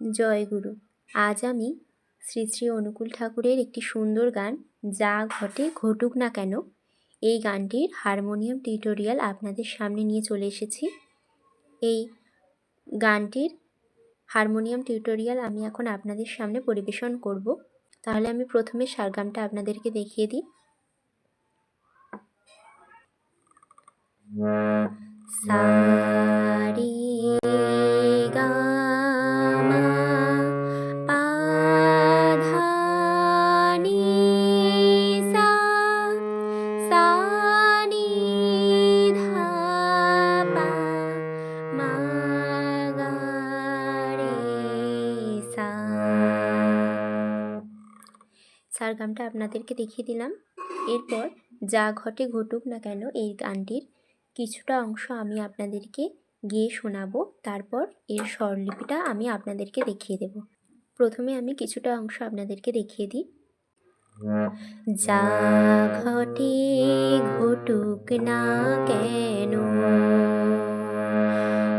জয় গুরু। আজ আমি শ্রী শ্রী অনুকূল ঠাকুরের একটি সুন্দর গান, যা ঘটে ঘটুক না কেন, এই গানটির হারমোনিয়াম টিউটোরিয়াল আপনাদের সামনে নিয়ে চলে এসেছি। এই গানটির হারমোনিয়াম টিউটোরিয়াল আমি এখন আপনাদের সামনে পরিবেশন করব। তাহলে আমি প্রথমে সারগামটা আপনাদেরকে দেখিয়ে দিই। সারি সারগামটা আপনাদেরকে দেখিয়ে দিলাম। এরপর যা ঘটে ঘটুক না কেন এই গানটির কিছুটা অংশ আমি আপনাদেরকে গিয়ে শোনাবো, তারপর এর স্বরলিপিটা আমি আপনাদেরকে দেখিয়ে দেব। প্রথমে আমি কিছুটা অংশ আপনাদেরকে দেখিয়ে দিই। যা ঘটে ঘটুক না কেন?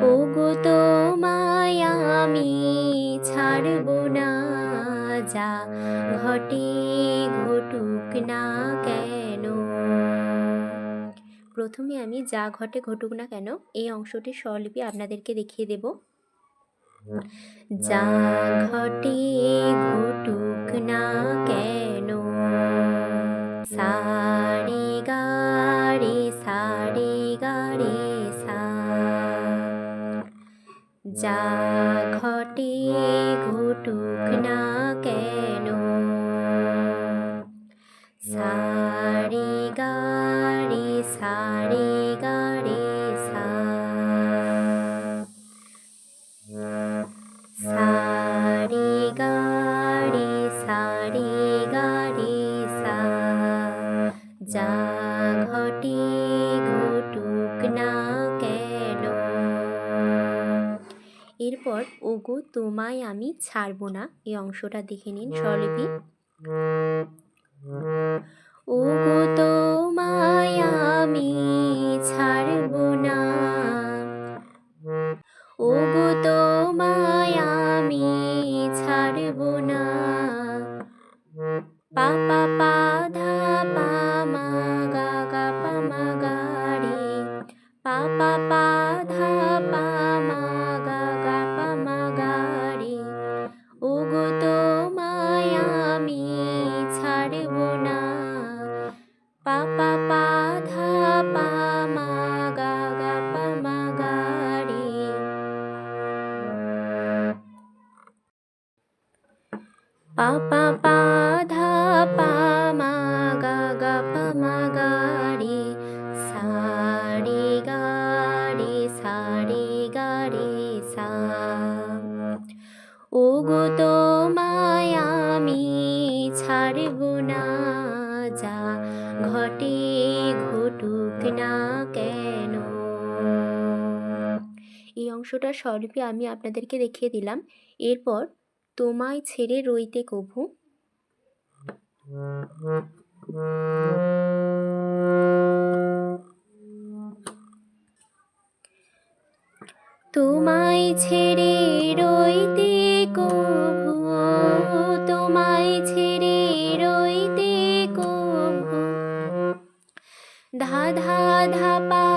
ও গো তো মায়া আমি ছাড়ব যা ঘটে ঘটুক না কেন? প্রথমে আমি যা ঘটে ঘটুক না কেন, এই অংশটির স্বরলিপি আপনাদেরকে দেখিয়ে দেব। যা ঘটে ঘটুক না কেন? সারে যা ঘটে ঘটুক না কেন? সারে তোমায় আমি ছাড়বো না। এই অংশটা দেখে নিন, স্বরলিপি। ওগো, তোমায় আমি ছাড়ব না। ওগো, তোমায় আমি ছাড়ব না। পা পা ধা, পা, মা, গা গা, পা, মা, গা, রে। পা পা পা গা গা পা মা সা না যা ঘটে ঘটুক না কেন এই অংশটার স্বরূপে আমি আপনাদেরকে দেখিয়ে দিলাম। এরপর তোমায় ছেড়ে রইতে কভু? তোমায় ছেড়ে রইতে কভু, তোমায় ছেড়ে রইতে কভু। ধা ধা ধা পা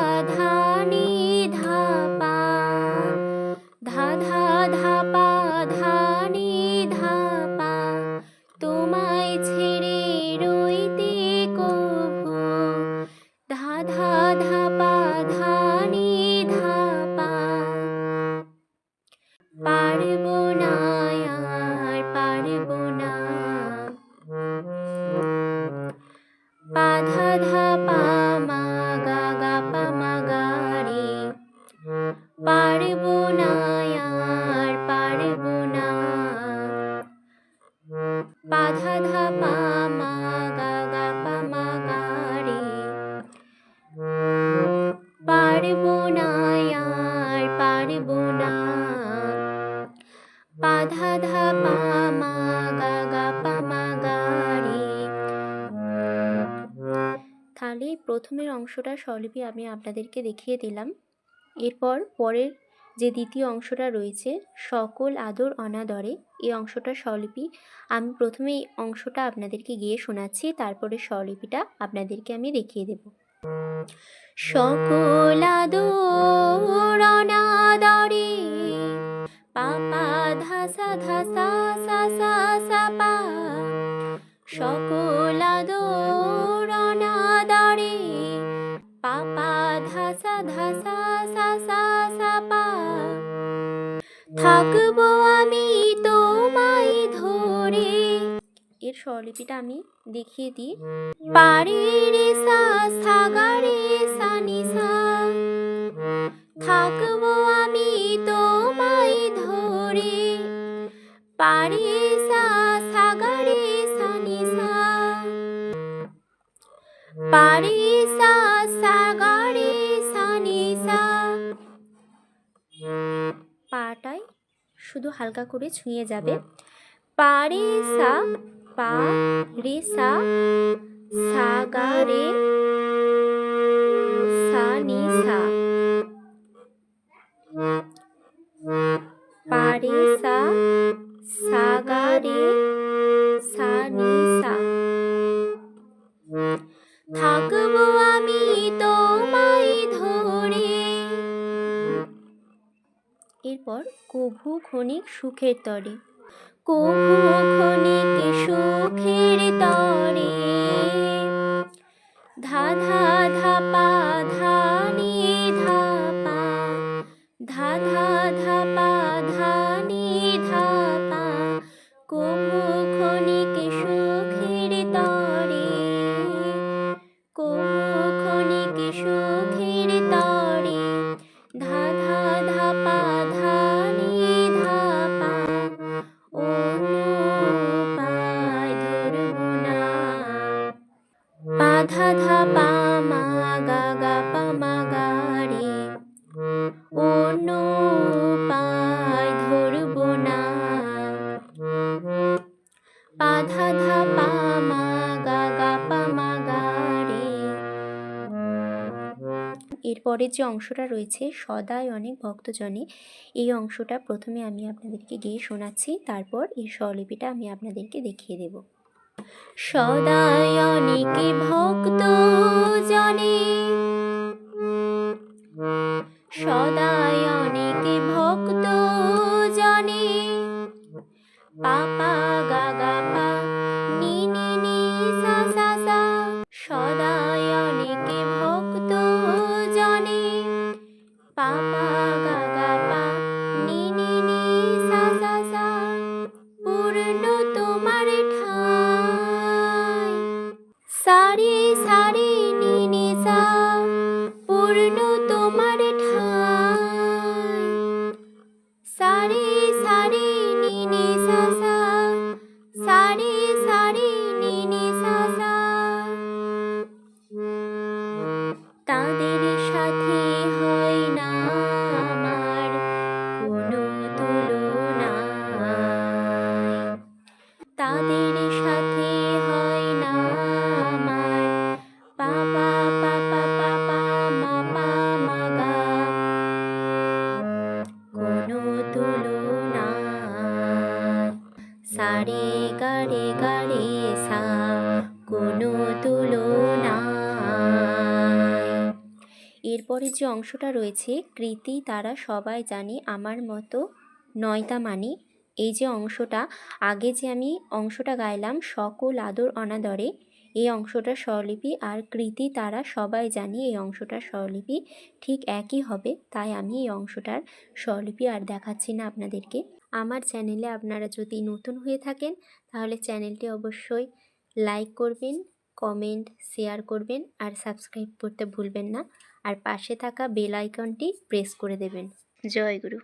গা তাহলে প্রথমের অংশটা স্বরলিপি আমি আপনাদেরকে দেখিয়ে দিলাম। এরপর পরের যে দ্বিতীয় অংশটা রয়েছে, সকল আদর অনাদরে, এই অংশটা স্বলিপি আমি প্রথমে এই অংশটা আপনাদেরকে গিয়ে শোনাচ্ছি, তারপরে স্বলিপিটা আপনাদেরকে আমি দেখিয়ে দেব। সকল আদর অনাদরে, পাপা ধাসা ধাসা, সা সা সা, পা। সকল আদর অনাদরে। পাপা, ধাসা ধাসা, সা সা সা, পা। থাকব আমি তোমায় ধরে। এর স্বরলিপিটা আমি দেখিয়ে দিই। পারে রে সা সা শুধু হালকা করে ছুঁয়ে যাবে। পারে সা পা রে সা সা গা রে ক্ষণিক সুখের তরে। কখনো ক্ষণিক এরপরের যে অংশটা রয়েছে, সদাই অনেক ভক্তজনে এই অংশটা প্রথমে আমি আপনাদেরকে গিয়ে শোনাচ্ছি, তারপর এই স্বলিপিটা আমি আপনাদেরকে দেখিয়ে দেব। সদাই অনেক ভক্ত জনে। সদাই অনেক ভক্ত জনে। পাপা এরপরে যে অংশটা রয়েছে, কৃতি তারা সবাই জানে, আমার মতো নয়তা মানে। এই যে অংশটা, আগে যে আমি অংশটা গাইলাম, সকল আদর অনাদরে, এই অংশটা স্বরলিপি আর কৃতি তারা সবাই জানি, এই অংশটার স্বরলিপি ঠিক একই হবে, তাই আমি এই অংশটার স্বরলিপি আর দেখাচ্ছি না আপনাদেরকে। আমার চ্যানেলে আপনারা যদি নতুন হয়ে থাকেন, তাহলে চ্যানেলটি অবশ্যই লাইক করবেন, কমেন্ট, শেয়ার করবেন আর সাবস্ক্রাইব করতে ভুলবেন না। আর পাশে থাকা বেল আইকনটি প্রেস করে দেবেন। জয় গুরু।